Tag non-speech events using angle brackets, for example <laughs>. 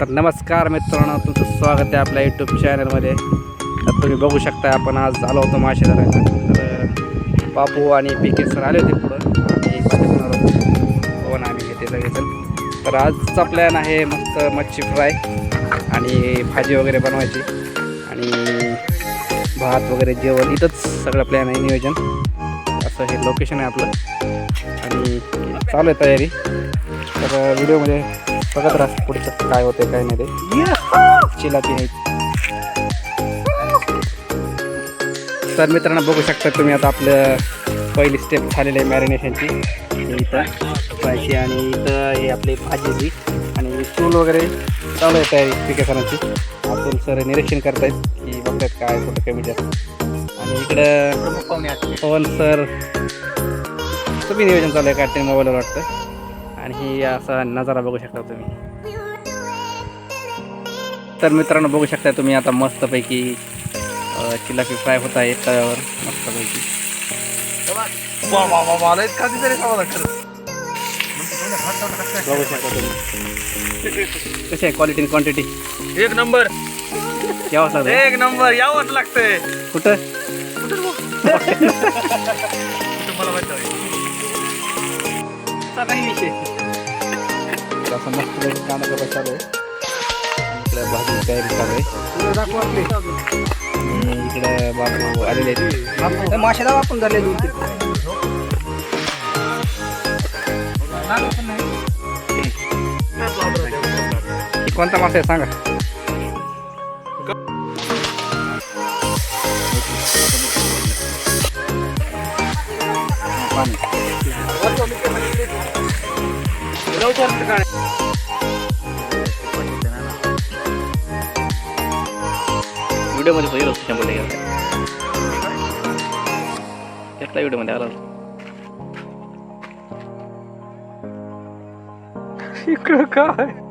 तर नमस्कार मित्रांनो तुमचं स्वागत आहे आपल्या यूट्यूब चॅनलमध्ये तर तुम्ही बघू शकता आपण आज आलो होतो माशेदारायला तर बापू आणि पी के सर आले होते पुढं. आणि पवन आम्ही घेते सगळेजण तर आजचा प्लॅन आहे मस्त मच्छी फ्राय आणि भाजी वगैरे बनवायची. आणि भात वगैरे जेवण इथंच सगळं प्लॅन आहे नियोजन. असं हे लोकेशन आहे आपलं. आणि चालू आहे तयारी. तर व्हिडिओमध्ये बघत राहा पुढचं काय होतं काय नाही ते. आहे तर मित्रांनो बघू शकता तुम्ही आता आपलं पहिली स्टेप झालेली आहे मॅरिनेशनची इथं फ्रायची आणि इथं हे आपली भाजीची आणि चूल वगैरे चालू आहे तयारी पिकेसरांची आपण सर निरीक्षण करतायत की बघतायत काय कुठं कमी जास्त. आणि इकडं पवन सर. तुम्ही नियोजन चालू आहे काय मोबाईलवर वाटतं. आणि ही असा नजारा बघू शकता तुम्ही. तर मित्रांनो बघू शकता तुम्ही आता मस्तपैकी चिलापी फ्राय होत आहे तव्यावर मस्तपैकी. बघू शकता तुम्ही. कशी आहे क्वालिटी क्वांटिटी एक नंबर. यावंच लागतं एक नंबर यावंच लागतंय. कुठं? तुम्हाला <laughs> माहिती काही विषय. तर असं मस्तपैकी गाणं करत चालू आहे. इकडे भाजी तयारी चालू आहे. आणि इकडे बाबू आलेले आहेत. माशाला वापरून झाले दोन तीन. कोणता मासा आहे सांगा. पाणी. व्हिडिओमध्ये पहिलं होतं शंभर टक्के त्यातला व्हिडिओमध्ये आला होता. इकडं काय